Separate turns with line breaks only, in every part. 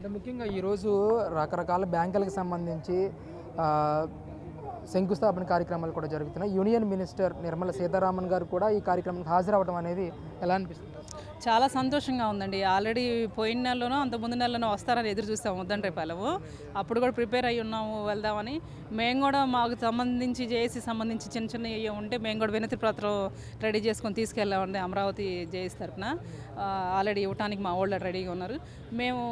అంటే ముఖ్యంగా ఈరోజు రకరకాల బ్యాంకులకు సంబంధించి శంకుస్థాపన కార్యక్రమాలు కూడా జరుగుతున్నాయి. యూనియన్ మినిస్టర్ నిర్మల సీతారామన్ గారు కూడా ఈ కార్యక్రమానికి హాజరవడం అనేది ఎలా అనిపిస్తుంది?
చాలా సంతోషంగా ఉందండి. ఆల్రెడీ పోయిన నెలలోనో అంత ముందు నెలలోనో వస్తారని ఎదురు వద్దండి రేపు రేపాలము అప్పుడు కూడా ప్రిపేర్ అయ్యి ఉన్నాము వెళ్దామని. మేము కూడా మాకు సంబంధించి జేఏసీ సంబంధించి చిన్న చిన్న ఏవో ఉంటే మేము కూడా వినతి పత్రం రెడీ చేసుకొని తీసుకెళ్ళామండి అమరావతి జేఏసీ తరఫున ఆల్రెడీ ఇవ్వటానికి మా వాళ్ళు రెడీగా ఉన్నారు. మేము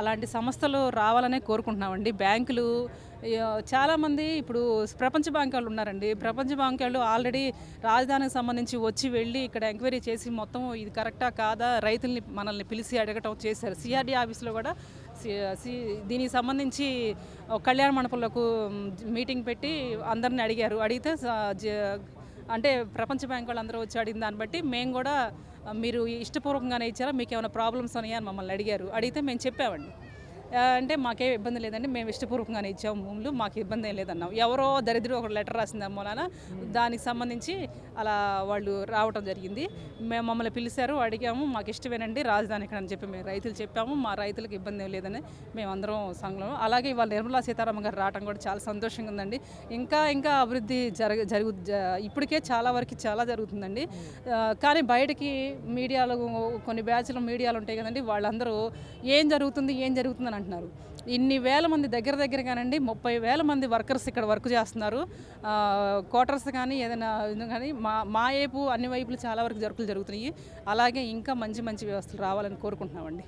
అలాంటి సంస్థలు రావాలనే కోరుకుంటున్నామండి. బ్యాంకులు చాలామంది ఇప్పుడు ప్రపంచ బ్యాంక్ వాళ్ళు ఉన్నారండి. ప్రపంచ బ్యాంక్ వాళ్ళు ఆల్రెడీ రాజధానికి సంబంధించి వచ్చి వెళ్ళి ఇక్కడ ఎంక్వైరీ చేసి మొత్తం ఇది కరెక్టా కాదా రైతుల్ని మనల్ని పిలిచి అడగటం చేశారు. సిఆర్డీ ఆఫీస్లో కూడా సి- సి- దీనికి సంబంధించి కళ్యాణ మండపంలోకి మీటింగ్ పెట్టి అందరిని అడిగారు. అడిగితే అంటే ప్రపంచ బ్యాంక్ వాళ్ళు అందరూ వచ్చి అడిగిన దాన్ని బట్టి మేము కూడా మీరు ఇష్టపూర్వకంగానే ఇచ్చారా? మీకు ఏమైనా ప్రాబ్లమ్స్ ఉన్నాయా అని మమ్మల్ని అడిగారు. అడిగితే మేము చెప్పామండి. అంటే మాకేం ఇబ్బంది లేదండి. మేము ఇష్టపూర్వకంగానే ఇచ్చాము భూములు మాకు ఇబ్బంది ఏం లేదన్నాం. ఎవరో దరిద్రుడు ఒక లెటర్ రాసింది మూలాన దానికి సంబంధించి అలా వాళ్ళు రావటం జరిగింది. మేము మమ్మల్ని పిలిచారు అడిగాము మాకు ఇష్టమేనండి రాజధాని ఇక్కడ అని చెప్పి మేము రైతులు చెప్పాము మా రైతులకు ఇబ్బంది ఏం లేదని మేమందరం సంఘంలో అలాగే ఇవాళ నిర్మలా సీతారామన్ గారు రావటం కూడా చాలా సంతోషంగా ఉందండి. ఇంకా ఇంకా అభివృద్ధి జరగ జరుగు ఇప్పటికే చాలా వరకు చాలా జరుగుతుందండి. కానీ బయటికి మీడియాలో కొన్ని బ్యాచ్లు మీడియాలు ఉంటాయి కదండి వాళ్ళందరూ ఏం జరుగుతుంది ఏం జరుగుతుంది అంటున్నారు. ఇన్ని వేల మంది దగ్గర దగ్గరగానండి ముప్పై వేల మంది వర్కర్స్ ఇక్కడ వర్క్ చేస్తున్నారు. క్వార్టర్స్ కానీ ఏదైనా కానీ మా మా వైపు అన్ని వైపులు చాలా వరకు జరుపులు జరుగుతున్నాయి. అలాగే ఇంకా మంచి మంచి వ్యవస్థలు రావాలని కోరుకుంటున్నామండి.